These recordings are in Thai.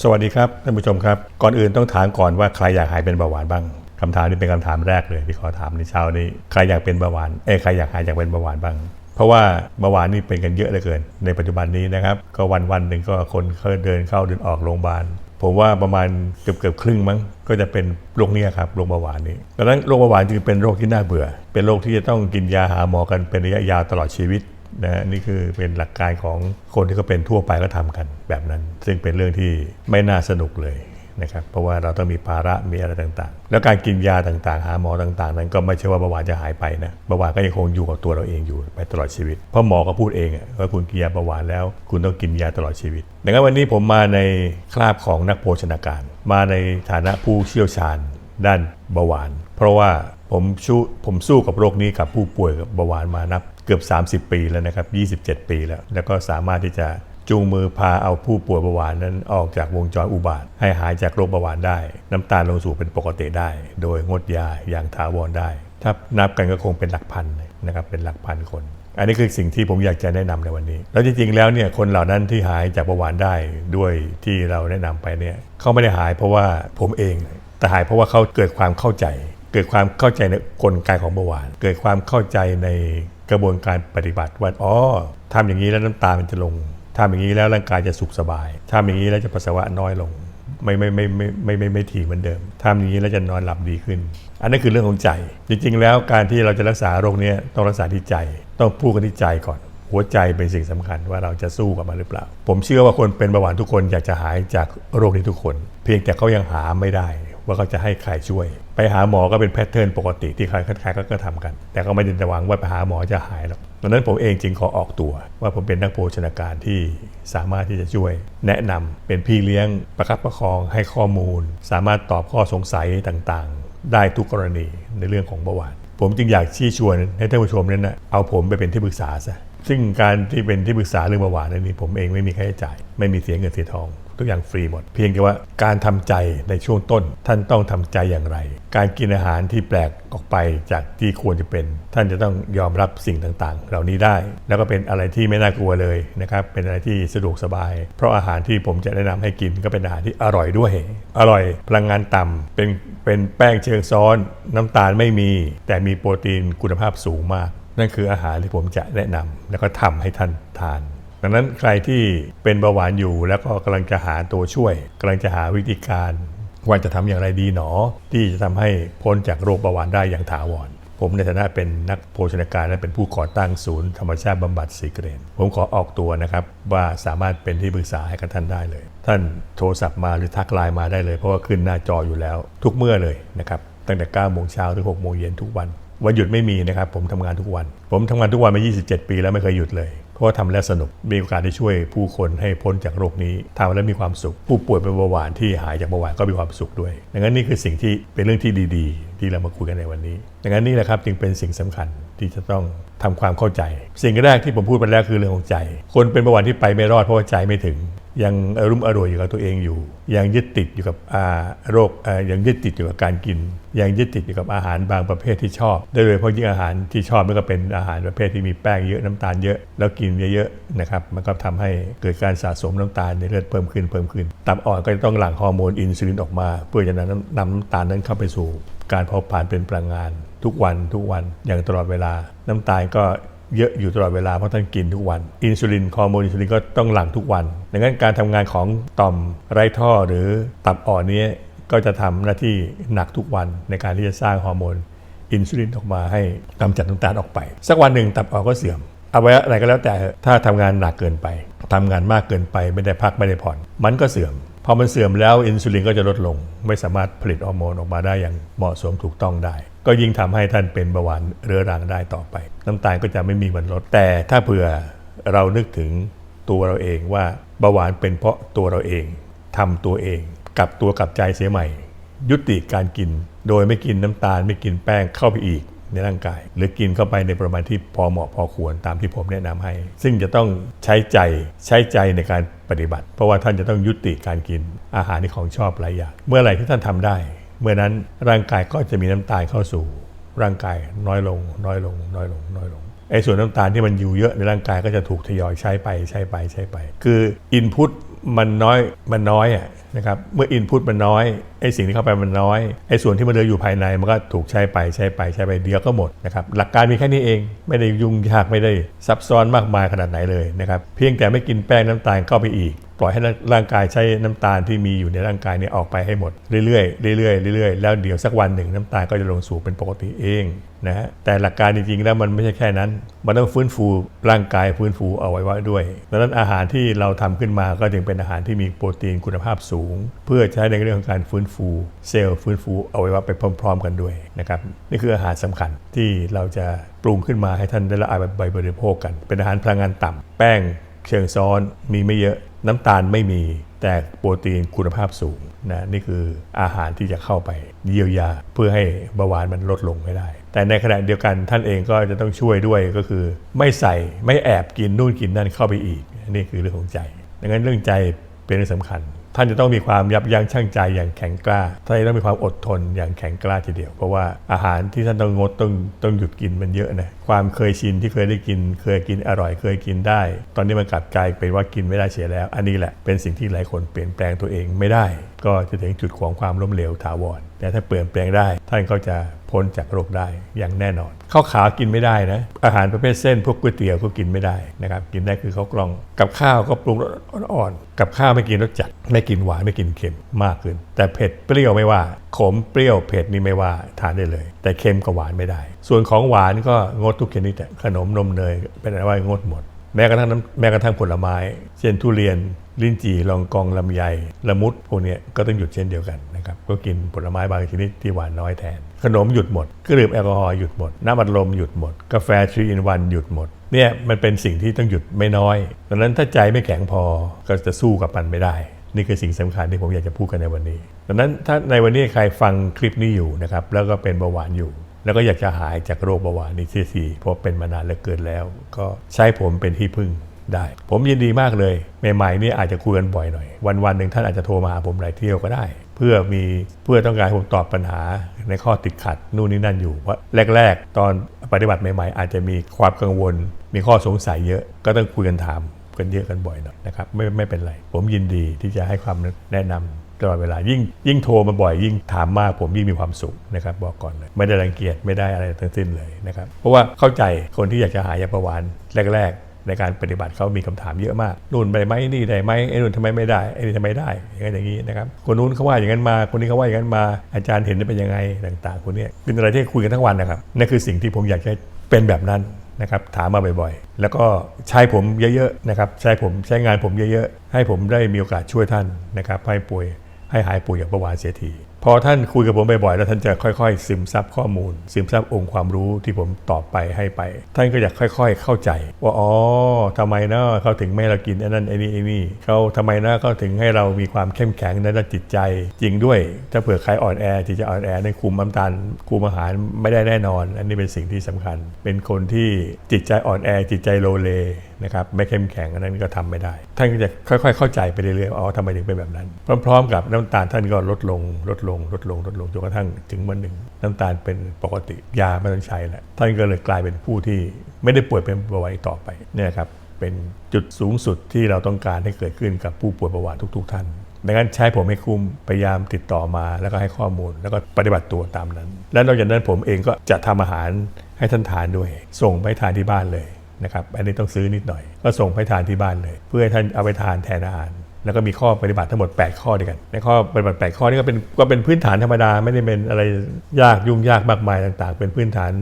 สวัสดีครับท่านผู้ชมครับ ก่อนอื่นต้องถามก่อนว่าใครอยากหายเป็นเบาหวานบ้างคำถามนี้เป็นคำถามแรกเลยที่ขอถามในเช้านี้ใครอยากเป็นเบาหวานเอ้ใครอยากหายจากเป็นเบาหวานบ้าง เพราะว่าเบาหวานนี่เป็นกันเยอะเหลือเกิน ในปัจจุบันนี้นะครับ ก็วันวันหนึ่งก็คนเขาเดินเข้าเดินออกโรงพยาบาลผมว่าประมาณเกือบเกือบครึ่งมั้งก็จะเป็นโรคเนี้ครับโรคเบาหวานนี้ดังนั้นโรคเบาหวานจึงเป็นโรคที่น่าเบื่อ เป็นโรคที่จะต้องกินยาหาหมอกันเป็นระยะยาวตลอดชีวิต นะนี่คือเป็นหลักการของคนที่เขาเป็นทั่วไปก็ทำกันแบบนั้น ซึ่งเป็นเรื่องที่ไม่น่าสนุกเลยนะครับเพราะว่าเราต้องมีภาระมีอะไรต่างๆ แล้วการกินยาต่างๆ หาหมอต่างๆ นั้นก็ไม่ใช่ว่าเบาหวานจะหายไปนะเบาหวานก็ยังคงอยู่กับตัวเราเองอยู่ไปตลอดชีวิต เพราะหมอก็พูดเองว่าคุณกินยาเบาหวานแล้ว คุณต้องกินยาตลอดชีวิต ดังนั้นวันนี้ผมมาในคราบของนักโภชนาการ มาในฐานะผู้เชี่ยวชาญ ด้านเบาหวาน เพราะว่าผมสู้ผมสู้กับโรคนี้กับผู้ป่วยกับเบาหวานมานับ เกือบ 30 ปีแล้วนะครับ 27 ปีแล้ว แล้วก็สามารถที่จะจูงมือพาเอาผู้ป่วยเบาหวานนั้นออกจากวงจรอุบาท ให้หายจากโรคเบาหวานได้ น้ำตาลลงสู่เป็นปกติได้ โดยงดยาอย่างถาวรได้ ถ้านับกันก็คงเป็นหลักพันนะครับเป็นหลักพันคน อันนี้คือสิ่งที่ผมอยากจะแนะนำในวันนี้ แล้วจริงๆแล้วเนี่ยคนเหล่านั้นที่หายจากเบาหวานได้ด้วยที่เราแนะนำไปเนี่ยเขาไม่ได้หายเพราะว่าผมเอง แต่หายเพราะว่าเขาเกิดความเข้าใจ เกิดความเข้าใจในกลไกของเบาหวาน เกิดความเข้าใจใน กระบวนการปฏิบัติว่าอ๋อทำอย่างนี้แล้วน้ำตามันจะลงทำอย่างนี้แล้วร่างกายจะสุขสบายทำอย่างนี้แล้วจะปัสสาวะน้อยลง ไม่ไม่ไม่ไม่ไม่ไม่ไม่ถี่เหมือนเดิมทำอย่างนี้แล้วจะนอนหลับดีขึ้น อันนั้นคือเรื่องของใจ จริง ๆ แล้วการที่เราจะรักษาโรคนี้ต้องรักษาที่ใจ ต้องพูดกันที่ใจก่อน หัวใจเป็นสิ่งสำคัญว่าเราจะสู้กับมันหรือเปล่า ผมเชื่อว่าคนเป็นเบาหวานทุกคนอยากจะหายจากโรคนี้ทุกคน เพียงแต่เขายังหาไม่ได้ ว่าเขาจะให้ใครช่วย ไปหาหมอก็เป็นแพทเทิร์นปกติที่ใครใครๆก็ทำกัน แต่ก็ไม่ได้หวังว่าไปหาหมอจะหายหรอกดังนั้นผมเองจึงขอออกตัว ว่าผมเป็นนักโภชนาการที่สามารถที่จะช่วย แนะนำเป็นพี่เลี้ยงประคับประคองให้ข้อมูล สามารถตอบข้อสงสัยต่างๆ ได้ทุกกรณีในเรื่องของเบาหวานผมจึงอยากชี้ชวนให้ท่านผู้ชมนั้นนะเอาผมไปเป็นที่ปรึกษาซะซึ่งการที่เป็นที่ปรึกษาเรื่องเบาหวานนั้นนี่ผมเองไม่มีค่าใช้จ่าย ไม่มีเสียเงินเสียทอง ทุกอย่างฟรีหมด เพียงแต่ว่าการทำใจในช่วงต้น ท่านต้องทำใจอย่างไร การกินอาหารที่แปลกออกไปจากที่ควรจะเป็น ท่านจะต้องยอมรับสิ่งต่างๆ เหล่านี้ได้ แล้วก็เป็นอะไรที่ไม่น่ากลัวเลยนะครับเป็นอะไรที่สะดวกสบาย เพราะอาหารที่ผมจะแนะนำให้กินก็เป็นอาหารที่อร่อยด้วย อร่อยพลังงานต่ำเป็นเป็นแป้งเชิงซ้อน น้ำตาลไม่มี แต่มีโปรตีนคุณภาพสูงมาก นั่นคืออาหารที่ผมจะแนะนำแล้วก็ทำให้ท่านทาน ดังนั้นใครที่เป็นเบาหวานอยู่แล้วก็กำลังจะหาตัวช่วยกำลังจะหาวิธีการว่าจะทำอย่างไรดีหนอ ที่จะทำให้พ้นจากโรคเบาหวานได้อย่างถาวรผมในฐานะเป็นนักโภชนาการและเป็นผู้ก่อตั้งศูนย์ธรรมชาติบำบัดสีเกรน ผมขอออกตัวนะครับว่าสามารถเป็นที่ปรึกษาให้กับท่านได้เลย ท่านโทรศัพท์มาหรือทักไลน์มาได้เลย เพราะว่าขึ้นหน้าจออยู่แล้ว ทุกเมื่อเลยนะครับตั้งแต่9โมงเช้าถึง6โมงเย็นทุกวันวันหยุดไม่มีนะครับผมทำงานทุกวัน ผมทำงานทุกวันมา 27 ปีแล้วไม่เคยหยุดเลย ราะทำทำแล้วสนุกมีโอกาสได้ช่วยผู้คนให้พ้นจากโรคนี้ทำแล้วมีความสุข ผู้ป่วยเป็นเบาหวานที่หายจากเบาหวานก็มีความสุขด้วย ดังนั้นนี่คือสิ่งที่เป็นเรื่องที่ดี ๆ ที่เรามาคุยกันในวันนี้ ดังนั้นนี่แหละครับจึงเป็นสิ่งสำคัญที่จะต้องทำความเข้าใจ สิ่งแรกที่ผมพูดไปแล้วคือเรื่องของใจ คนเป็นเบาหวานที่ไปไม่รอดเพราะว่าใจไม่ถึง ยังอรุ่มอร่วยอยู่กับตัวเองอยู่ ยังยึดติดอยู่กับอาโรคยังยึดติดอยู่กับการกิน ยังยึดติดอยู่กับอาหารบางประเภทที่ชอบโดยเฉพาะยิ่งอาหารที่ชอบมันก็เป็นอาหารประเภทที่มีแป้งเยอะน้ำตาลเยอะแล้วกินเยอะๆนะครับมันก็ทำให้เกิดการสะสมน้ำตาลในเลือดเพิ่มขึ้นเพิ่มขึ้นตับอ่อนก็จะต้องหลั่งฮอร์โมนอินซูลินออกมา เพื่อจะนำน้ำนน้ำตาลนั้นเข้าไปสู่การเผาผลาญเป็นพลังงานทุกวันทุกวันอย่างตลอดเวลา น้ำตาลก็ เยอะอยู่ตลอดเวลาเพราะท่านกินทุกวัน อินซูลินฮอร์โมนอินซูลินก็ต้องหลั่งทุกวัน ดังนั้นการทำงานของต่อมไร้ท่อหรือตับอ่อนนี้ก็จะทำหน้าที่หนักทุกวันในการที่จะสร้างฮอร์โมนอินซูลินออกมาให้กำจัดน้ำตาลออกไป สักวันหนึ่งตับอ่อนก็เสื่อมเอาไว้อะไรก็แล้วแต่ถ้าทำงานหนักเกินไปทำงานมากเกินไปไม่ได้พักไม่ได้ผ่อน มันก็เสื่อมพอมันเสื่อมแล้วอินซูลินก็จะลดลง ไม่สามารถผลิตฮอร์โมนออกมาได้อย่างเหมาะสมถูกต้องได้ ก็ยิ่งทำให้ท่านเป็นเบาหวานเรื้อรังได้ต่อไป น้ำตาลก็จะไม่มีวันลด แต่ถ้าเผื่อเรานึกถึงตัวเราเองว่าเบาหวานเป็นเพราะตัวเราเองทำตัวเองกลับตัวกลับใจเสียใหม่ ยุติการกิน โดยไม่กินน้ำตาลไม่กินแป้งเข้าไปอีกในร่างกาย หรือกินเข้าไปในประมาณที่พอเหมาะพอควรตามที่ผมแนะนำให้ ซึ่งจะต้องใช้ใจใช้ใจในการปฏิบัติ เพราะว่าท่านจะต้องยุติการกินอาหารที่ของชอบหลายอย่างเมื่อไหร่ที่ท่านทำได้ เมื่อนั้นร่างกายก็จะมีน้ำตาลเข้าสู่ร่างกายน้อยลง น้อยลง น้อยลง น้อยลงไอ้ส่วนน้ำตาลที่มันอยู่เยอะในร่างกายก็จะถูกทยอยใช้ไปใช้ไปใช้ไป คืออินพุตมันน้อยมันน้อยอะนะครับเมื่ออินพุตมันน้อย ไอ้สิ่งที่เข้าไปมันน้อยไอ้ส่วนที่มันเหลืออยู่ภายในมันก็ถูกใช้ไปใช้ไปใช้ไปเดียวก็หมดนะครับหลักการมีแค่นี้เองไม่ได้ยุ่งยากไม่ได้ซับซ้อนมากมายขนาดไหนเลยนะครับเพียงแต่ไม่กินแป้งน้ำตาลเข้าไปอีก ปล่อยให้ร่างกายใช้น้ำตาลที่มีอยู่ในร่างกายเนี่ยออกไปให้หมดเรื่อยๆเรื่อยๆเรื่อยๆแล้วเดี๋ยวสักวันหนึ่งน้ำตาลก็จะลงสู่เป็นปกติเองนะฮะแต่หลักการจริงๆแล้วมันไม่ใช่แค่นั้น มันต้องฟื้นฟูร่างกายฟื้นฟูเอาไว้ว่าด้วยดังนั้นอาหารที่เราทำขึ้นมาก็จึงเป็นอาหารที่มีโปรตีนคุณภาพสูง เพื่อใช้ในเรื่องของการฟื้นฟูเซลล์ฟื้นฟูเอาไว้ว่าไปพร้อม ๆ กันด้วยนะครับนี่คืออาหารสำคัญที่เราจะปรุงขึ้นมาให้ท่านได้ละอายใบบริโภคกัน เป็นอาหารพลังงานต่ำแป้งเชิงซ้อนมีไม่เยอะน้ำตาลไม่มีแต่โปรตีนคุณภาพสูงนะนี่คืออาหารที่จะเข้าไปเยียวยา เพื่อให้เบาหวานมันลดลงให้ได้ แต่ในขณะเดียวกันท่านเองก็จะต้องช่วยด้วยก็คือ ไม่ใส่ไม่แอบกินนู่นกินนั่นเข้าไปอีก นี่คือเรื่องของใจดังนั้นเรื่องใจเป็นเรื่องสำคัญ ท่านจะต้องมีความยับยั้งชั่งใจอย่างแข็งกล้า ท่านจะต้องมีความอดทนอย่างแข็งกล้าทีเดียว เพราะว่าอาหารที่ท่านต้องงดต้องต้องหยุดกินมันเยอะนะ ความเคยชินที่เคยได้กิน เคยกินอร่อยเคยกินได้ ตอนนี้มันกลับกลายเป็นว่ากินไม่ได้เสียแล้ว อันนี้แหละเป็นสิ่งที่หลายคนเปลี่ยนแปลงตัวเองไม่ได้ ก็จะถึงจุดของความล้มเหลวถาวร แต่ถ้าเปลี่ยนแปลงได้ ท่านก็จะพ้นจากโรคได้อย่างแน่นอนข้าวขาวกินไม่ได้นะ อาหารประเภทเส้นพวกก๋วยเตี๋ยวก็กินไม่ได้นะครับ กินได้คือข้าวกล่อง กับข้าวก็ปรุงรสอ่อนๆกับข้าวไม่กินรสจัด ไม่กินหวานไม่กินเค็มมากขึ้น แต่เผ็ดเปรี้ยวไม่ว่า ขมเปรี้ยวเผ็ดนี่ไม่ว่าทานได้เลย แต่เค็มกับหวานไม่ได้ ส่วนของหวานก็งดทุกชนิดขนมนมเนยเป็นอะไรว่างดหมดแม้กระทั่งแม้กระทั่งผลไม้ เช่นทุเรียน ลิ้นจี่ลองกองลำไยละมุดพวกนี้ก็ต้องหยุดเช่นเดียวกันนะครับก็กินผลไม้บางชนิดที่หวานน้อยแทน ขนมหยุดหมดเครื่องดื่มแอลกอฮอล์หยุดหมด น้ำอัดลมหยุดหมด กาแฟทรีอินวันหยุดหมดเนี่ยมันเป็นสิ่งที่ต้องหยุดไม่น้อยดังนั้นถ้าใจไม่แข็งพอก็จะสู้กับมันไม่ได้ นี่คือสิ่งสำคัญที่ผมอยากจะพูดกันในวันนี้ดังนั้นถ้าในวันนี้ใครฟังคลิปนี้อยู่นะครับแล้วก็เป็นเบาหวานอยู่ แล้วก็อยากจะหายจากโรคเบาหวานนี้ทีทีเพราะเป็นมานานเหลือเกินแล้ว ก็ใช้ผมเป็นที่พึ่ง ได้ ผมยินดีมากเลย ใหม่ๆนี่อาจจะคุยกันบ่อยหน่อย วันๆหนึ่งท่านอาจจะโทรมาหาผมหลายเที่ยวก็ได้ เพื่อมีเพื่อต้องการให้ผมตอบปัญหาในข้อติดขัดนู่นนี่นั่นอยู่เพราแรก ๆ ตอนปฏิบัติใหม่ ๆ อาจจะมีความกังวล มีข้อสงสัยเยอะก็ต้องคุยกันถามกันเยอะกันบ่อยหน่อยนะครับไม่ไม่เป็นไร ผมยินดีที่จะให้ความแนะนำตลอดเวลายิ่งยิ่งโทรมาบ่อย ยิ่งถามมากผมยิ่งมีความสุขนะครับบอกก่อนเลย ไม่ได้รังเกียจไม่ได้อะไรทั้งสิ้นเลยนะครับเพราะว่าเข้าใจคนที่อยากจะหายาประวานแรก ๆ ในการปฏิบัติเขามีคำถามเยอะมากนู่นไปไหมนี่ได้ไหมไอ้นู่นทำไมไม่ได้ไอ้นี่ทำไมได้อย่างนั้นอย่างนี้นะครับคนนู้นเขาว่าอย่างนั้นมา คนนี้เขาว่าอย่างนั้นมา อาจารย์เห็นเป็นยังไงต่าง ๆ คนนี้เป็นอะไรที่คุยกันทั้งวันนะครับนั่นคือสิ่งที่ผมอยากจะเป็นแบบนั้นนะครับถามมาบ่อยๆ แล้วก็ใช้ผมเยอะๆนะครับใช้ผมใช้งานผมเยอะๆ ให้ผมได้มีโอกาสช่วยท่านนะครับให้ป่วยให้หายป่วยจากเบาหวานเสียที พอท่านคุยกับผมบ่อยๆแล้วท่านจะค่อยๆ ซึมซับข้อมูล ซึมซับองค์ความรู้ที่ผมตอบไปให้ไป ท่านก็จะค่อย ๆ เข้าใจ ว่าอ๋อทำไมเนาะเขาถึงไม่เรากินไอ้นั่นไอ้นี่ไอ้นี่เขาทำไมเนาะเขาถึงให้เรามีความเข้มแข็งในด้านจิตใจ จริงด้วย ถ้าเผื่อใครอ่อนแอจิตใจอ่อนแอในคุมน้ำตาลคุมอาหารไม่ได้แน่นอน อันนี้เป็นสิ่งที่สำคัญ เป็นคนที่จิตใจอ่อนแอจิตใจโลเลนะครับไม่เข้มแข็งอันนั้นก็ทำไม่ได้ ท่านก็จะค่อยๆ เข้าใจไปเรื่อยๆอ๋อทำไมถึงเป็นแบบนั้น พร้อมๆ กับน้ำตาลท่านก็ลดลงลดลงลดลงลดลงจนกระทั่งถึงวันหนึ่ง น้ำตาลเป็นปกติยาไม่ต้องใช้แล้วท่านก็เลยกลายเป็นผู้ที่ไม่ได้ป่วยเป็นเบาหวานต่อไปเนี่ยครับเป็นจุดสูงสุดที่เราต้องการให้เกิดขึ้นกับผู้ป่วยเบาหวานทุก ๆ ท่านดังนั้นใช้ผมให้คุ้มพยายามติดต่อมาแล้วก็ให้ข้อมูล แล้วก็ปฏิบัติตัวตามนั้น และนอกจากนั้นผมเองก็จะทำอาหารให้ท่านทานด้วย ส่งไปทานที่บ้านเลย นะครับอันนี้ต้องซื้อนิดหน่อย ก็ส่งไปทานที่บ้านเลย เพื่อให้ท่านเอาไปทานแทนอาหารแล้วก็มีข้อปฏิบัติทั้งหมด 8 ข้อด้วยกัน ในข้อปฏิบัติ 8 ข้อนี้ก็เป็นก็เป็นพื้นฐานธรรมดา ไม่ได้เป็นอะไรยากยุ่งยากมากมายต่าง ๆ เป็นพื้นฐาน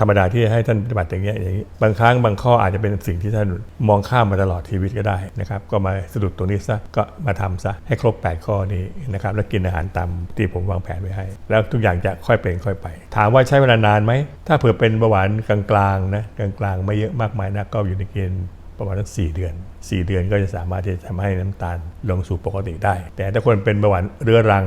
ธรรมดาที่ให้ท่านปฏิบัติอย่างเงี้ยอย่างนี้บางครั้งบางข้ออาจจะเป็นสิ่งที่ท่านมองข้ามมาตลอดชีวิตก็ได้นะครับก็มาสะดุดตรงนี้ซะก็มาทำซะให้ครบ 8 ข้อนี้นะครับแล้วกินอาหารตามที่ผมวางแผนไว้ให้ แล้วทุกอย่างจะค่อยเป็นค่อยไป ถามว่าใช้เวลานานไหมถ้าเผื่อเป็นเบาหวานกลางๆนะกลางๆไม่เยอะมากมายนะก็อยู่ในเกณฑ์ประมาณสักสเดือน 4 เดือนก็จะสามารถที่จะทำให้น้ำตาลลงสู่ปกติได้ แต่ถ้าคนเป็นเบาหวานเรื้อรัง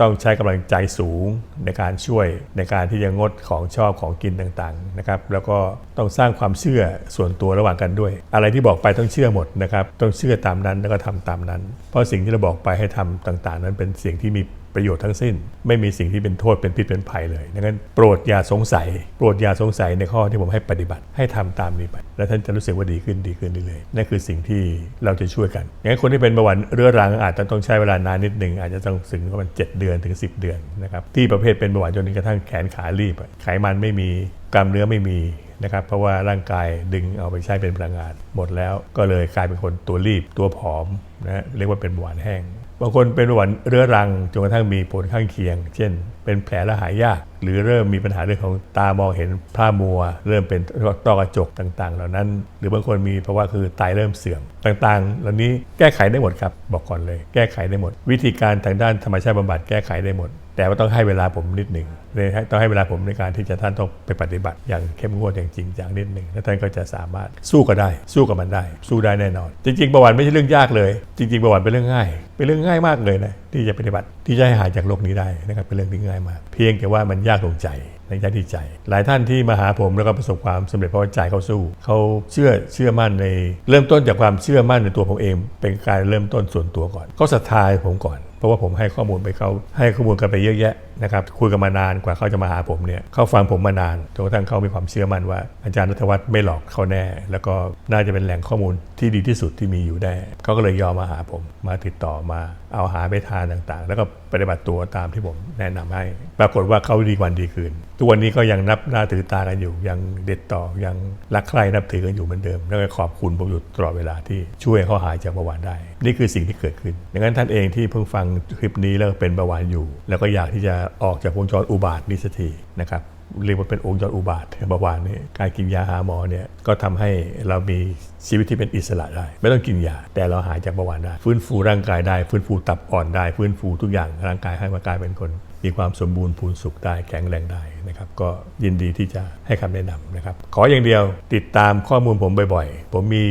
ต้องใช้กำลังใจสูงในการช่วยในการที่จะงดของชอบของกินต่างๆนะครับแล้วก็ต้องสร้างความเชื่อส่วนตัวระหว่างกันด้วย อะไรที่บอกไปต้องเชื่อหมดนะครับต้องเชื่อตามนั้นแล้วก็ทำตามนั้น เพราะสิ่งที่เราบอกไปให้ทำต่างๆ นั้นเป็นสิ่งที่มี ประโยชน์ทั้งสิ้น ไม่มีสิ่งที่เป็นโทษเป็นพิษเป็นภัยเลยดังนั้นโปรดอย่าสงสัย โปรดอย่าสงสัยในข้อที่ผมให้ปฏิบัติให้ทำตามนี้ไป แล้วท่านจะรู้สึกว่าดีขึ้นดีขึ้นเรื่อยๆนั่นคือสิ่งที่เราจะช่วยกันอย่างนั้นคนที่เป็นเบาหวานเรื้อรังอาจจะต้องใช้เวลานานนิดหนึ่งอาจจะต้องถึงประมาณ7เดือนถึง 10 เดือนนะครับที่ประเภทเป็นเบาหวานจนกระทั่งแขนขารีบไขมันไม่มีกล้ามเนื้อไม่มีนะครับเพราะว่าร่างกายดึงเอาไปใช้เป็นพลังงาน หมดแล้วก็เลยกลายเป็นคนตัวรีบตัวผอมนะฮะเรียกว่าเป็นเบาหวานแห้ง บางคนเป็นหวานเรื้อรังจนกระทั่งมีผลข้างเคียง เช่น เป็นแผลและหายยาก หรือเริ่มมีปัญหาเรื่องของตามองเห็นพร่ามัว เริ่มเป็นต้อกระจกต่าง ๆ เหล่านั้น หรือบางคนมีภาวะคือไตเริ่มเสื่อมต่างๆ เหล่านี้แก้ไขได้หมดครับ บอกก่อนเลย แก้ไขได้หมด วิธีการทางด้านธรรมชาติบำบัดแก้ไขได้หมด แต่ว่าต้องให้เวลาผมนิดหนึ่งเลยให้ต้องให้เวลาผมในการที่จะท่านต้องไปปฏิบัติ อย่างเข้มงวดอย่างจริงจังนิดหนึ่งแล้วท่านก็จะสามารถสู้ก็ได้ สู้กับมันได้ สู้ได้แน่นอน จริง ๆ ประวัติไม่ใช่เรื่องยากเลย จริง ๆ ประวัติเป็นเรื่องง่าย เป็นเรื่องง่ายมากเลยนะที่จะปฏิบัติที่จะให้หายจากโรคนี้ได้นะครับเป็นเรื่องที่ง่ายมาก เพียงแต่ว่ามันยากลงใจในใจที่ใจ หลายท่านที่มาหาผมแล้วก็ประสบความสำเร็จเพราะว่าใจเขาสู้เขาเชื่อเชื่อมั่นใน เริ่มต้นจากความเชื่อมั่นในตัวผมเอง เป็นการเริ่มต้นส่วนตัวก่อนเขาศรัทธาผมก่อน เพราะว่าผมให้ข้อมูลไปเขาให้ข้อมูลกันไปเยอะแยะ นะครับคุยกันมานานกว่าเขาจะมาหาผมเนี่ยเขาฟังผมมานานจนกระทั่งเขามีความเชื่อมั่นว่า อาจารย์นัทวัฒน์ไม่หลอกเขาแน่ แล้วก็น่าจะเป็นแหล่งข้อมูลที่ดีที่สุดที่มีอยู่ได้เขาก็เลยยอมมาหาผมมาติดต่อมาเอาหาไปทานต่างๆ แล้วก็ปฏิบัติตัวตามที่ผมแนะนำให้ ปรากฏว่าเขาดีวันดีคืนทุกวันนี้ก็ยังนับหน้าถือตากันอยู่ ยังเด็ดต่อยังรักใคร่นับถือกันอยู่เหมือนเดิม แล้วก็ขอบคุณผมอยู่ตลอดเวลาที่ช่วยเขาหายจากเบาหวานได้ นี่คือสิ่งที่เกิดขึ้นดังนั้นท่านเองที่เพิ่งฟังคลิปนี้แล้วเป็นเบาหวานอยู่ แล้วก็อยากที่จะออกจากวงจรอุบาทนี้สักทีนะครับเรียกว่าเป็นองค์จรอุบาทเบาหวานนี่การกินยาหาหมอเนี่ยก็ทำให้เรามีชีวิตที่เป็นอิสระได้ ไม่ต้องกินยา แต่เราหายจากเบาหวานได้ ฟื้นฟูร่างกายได้ ฟื้นฟูตับอ่อนได้ ฟื้นฟูทุกอย่างร่างกายให้มากลายเป็นคน มีความสมบูรณ์พูนสุขได้แข็งแรงได้นะครับก็ยินดีที่จะให้คำแนะนำนะครับ ขออย่างเดียวติดตามข้อมูลผมบ่อยๆ ผมมี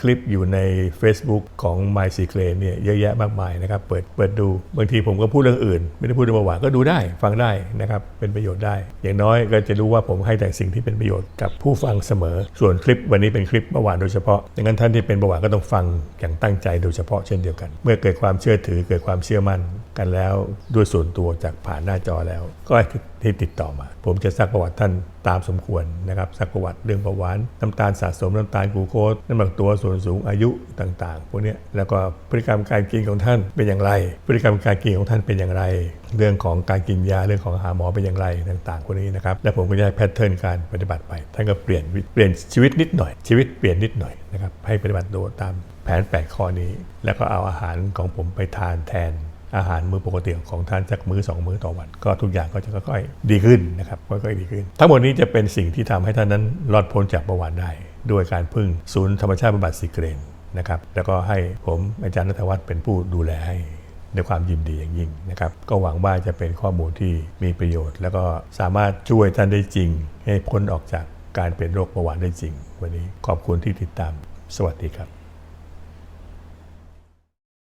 คลิปอยู่ใน Facebook ของ My s e c r e t เนี่ยเยอะแยะมากมายนะครับเปิดเปิดดูบางทีผมก็พูดเรื่องอื่น ไม่ได้พูดเรื่องเบาหวานก็ดูได้ฟังได้นะครับเป็นประโยชน์ได้ อย่างน้อยก็จะรู้ว่าผมให้แต่สิ่งที่เป็นประโยชน์กับผู้ฟังเสมอ ส่วนคลิปวันนี้เป็นคลิปเบาหวานโดยเฉพาะดังนั้นท่านที่เป็นเบาหวานก็ต้องฟังอย่างตั้งใจโดยเฉพาะเช่นเดียวกัน เมื่อเกิดความเชื่อถือเกิดความเชื่อมั่น กันแล้วด้วยส่วนตัวจากผ่านหน้าจอแล้ว ก็ให้ที่ติดต่อมา ผมจะซักประวัติท่านตามสมควรนะครับซักประวัติเรื่องเบาหวานน้ำตาลสะสมน้ำตาลกลูโคสน้ำหนักตัวส่วนสูงอายุต่างๆพวกนี้แล้วก็พฤติกรรมการกินของท่านเป็นอย่างไร พฤติกรรมการกินของท่านเป็นอย่างไร เรื่องของการกินยาเรื่องของหาหมอเป็นอย่างไรต่างๆพวกนี้นะครับและผมก็จะให้แพทเทิร์นการปฏิบัติไป ท่านก็เปลี่ยนเปลี่ยนชีวิตนิดหน่อย ชีวิตเปลี่ยนนิดหน่อยนะครับให้ปฏิบัติตัวตามแผนแปดข้อนี้ แล้วก็เอาอาหารของผมไปทานแทน อาหารมื้อปกติของท่านสักมื้อสองมื้อต่อวัน ก็ทุกอย่างก็จะค่อยๆดีขึ้นนะครับค่อยๆดีขึ้น ทั้งหมดนี้จะเป็นสิ่งที่ทำให้ท่านนั้นรอดพ้นจากเบาหวานได้ ด้วยการพึ่งศูนย์ธรรมชาติบำบัดสิเกรนนะครับแล้วก็ให้ผมอาจารย์นัทวัฒน์เป็นผู้ดูแลให้ด้วยความยินดีอย่างยิ่งนะครับ ก็หวังว่าจะเป็นข้อมูลที่มีประโยชน์ แล้วก็สามารถช่วยท่านได้จริง ให้พ้นออกจากการเป็นโรคเบาหวานได้จริง วันนี้ขอบคุณที่ติดตาม สวัสดีครับ